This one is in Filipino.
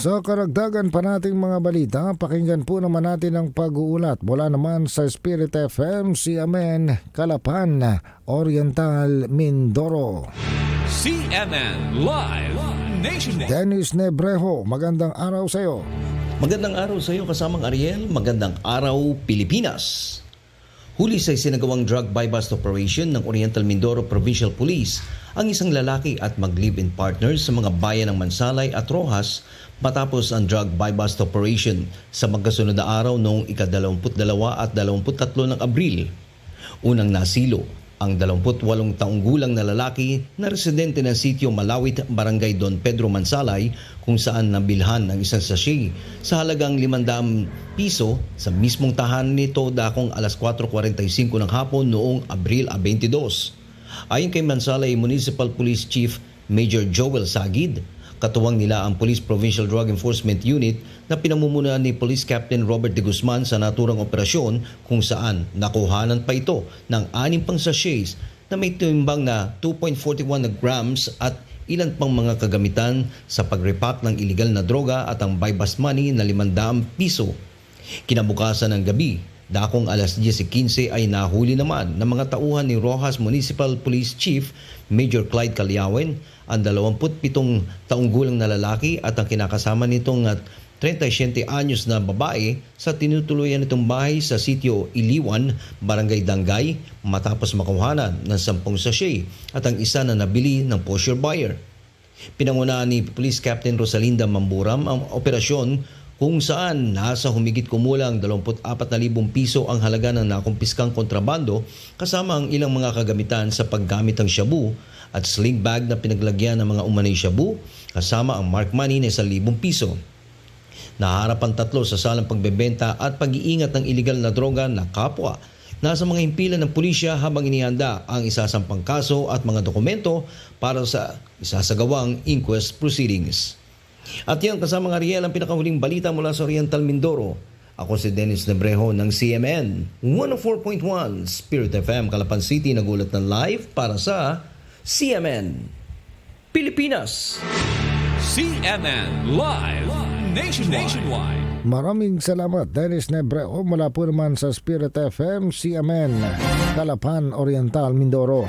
Sa karagdagan pa nating mga balita, pakinggan po naman natin ang pag-uulat mula naman sa Spirit FM, CMN, Kalapan, Oriental, Mindoro. CNN Live Nationwide. Dennis Nebrejo, magandang araw sa iyo. Magandang araw sa iyo kasamang Ariel, magandang araw Pilipinas. Huli sa sinagawang drug buy-bust operation ng Oriental Mindoro Provincial Police ang isang lalaki at mag-live-in partners sa mga bayan ng Mansalay at Rojas matapos ang drug buy-bust operation sa magkasunod na araw noong ika-22 at 23 ng Abril. Unang nasilo ang 28 taong gulang na lalaki na residente ng sitio Malawit, Barangay Don Pedro Mansalay kung saan nabilhan ng isang sachet sa halagang 500 piso sa mismong tahanan nito dakong alas 4.45 ng hapon noong Abril 22. Ayon kay Mansalay Municipal Police Chief Major Joel Sagid, Katuwang nila ang Police Provincial Drug Enforcement Unit na pinamumunuan ni Police Captain Robert de Guzman sa naturang operasyon kung saan nakuhanan pa ito ng anim pang sachets na may timbang na 2.41 na grams at ilan pang mga kagamitan sa pagrepack ng iligal na droga at ang buy-bust money na 500 piso. Kinabukasan ng gabi, dakong alas 10.15 ay nahuli naman ng mga tauhan ni Rojas Municipal Police Chief Major Clyde Calyawen ang 27 taong gulang na lalaki at ang kinakasama nitong at 37 anyos na babae sa tinutuluyan nitong bahay sa sitio Iliwan, Barangay Dangay matapos makuhanan ng 10 sachet at ang isa na nabili ng posher buyer. Pinangunahan ni Police Captain Rosalinda Mamburam ang operasyon kung saan nasa humigit kumulang 24,000 piso ang halaga ng nakumpiskang kontrabando kasama ang ilang mga kagamitan sa paggamit ng shabu at sling bag na pinaglagyan ng mga umanay shabu kasama ang mark money na 1,000 piso. Naharap ang tatlo sa salang pagbebenta at pag-iingat ng iligal na droga na kapwa. Nasa mga himpilan ng pulisya habang inihanda ang isasampang kaso at mga dokumento para sa isasagawang inquest proceedings. At yan kasama ng Ariel ang pinakahuling balita mula sa Oriental Mindoro. Ako si Dennis Nebrejo ng CMN 104.1 Spirit FM Calapan City nagulat ng live para sa CMN Pilipinas. CNN Live Nationwide. Maraming salamat Dennis Nebrejo mula po naman sa Spirit FM, CMN, Kalapan, Oriental, Mindoro.